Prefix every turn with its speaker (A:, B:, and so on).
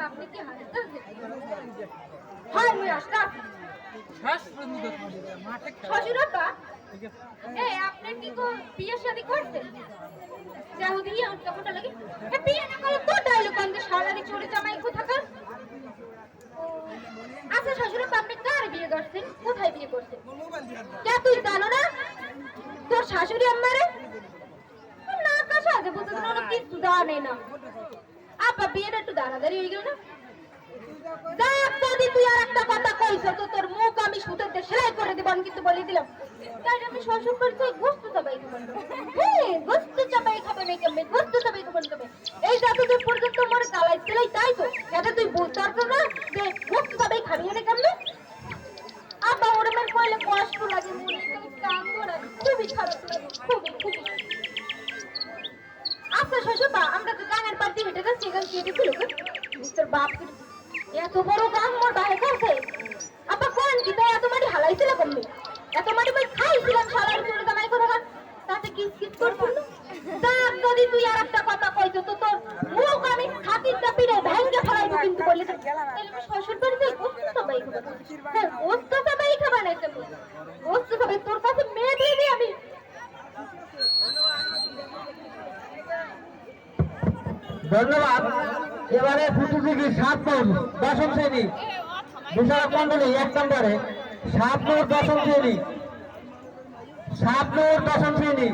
A: আপনি কি হাসতেছেন হয় মুই আসলাম
B: শ্বাস
A: দিয়ে আমার না আচ্ছা শ্বশুর আব্বা আপনি কার কোথায় বিয়ে করছেন? তুই জানো না? তোর শাশুড়ি আম্মারে? না কাছে আগে বলতে কোনো কিছু নেই না। আব্বা বিয়েটা একটু দাঁড়াদাঁড়ি হয়ে গেল না? আর একটা কথা কইছ সেলাই করে দেব, আমি হ্যাঁ আমার তাই তো? এটা তুই বুঝতে না যে গোস্ত খাবি এটা কেমনে? আব্বা ওরমের কইলে কষ্ট লাগে মনে শ্বশুর বা আমরা পার্টি হেঁটে যাচ্ছি এখানে কেটে ছিল মিস্টার বাপ এত বড় গান মোর বাইরে কাছে আপা কোন কি তো এত হালাইছিল কমবে এত মাটি মই খাইছিলাম সালার চলে জামাই কথা তাতে কিস কিস করছিল দেখ যদি তুই আর একটা কথা কইছো তো তোর মুখ আমি ছাতির চাপিরে ভেঙ্গে ফেলাইবো কিন্তু বললি তাহলে শ্বশুর বাড়িতে গোস্ত সবাই খাব। হ্যাঁ গোস্ত সবাই খাবা না কেমন গোস্ত সবাই তোর কাছে মেয়ে দিয়ে দিই আমি
C: ধন্যবাদ। এবারে প্রতিযোগী সাত নম্বর দশম শ্রেণি। বিশারক মন্ডলী এক নম্বরে। সাত নম্বর দশম শ্রেণি। সাত নম্বর দশম শ্রেণি।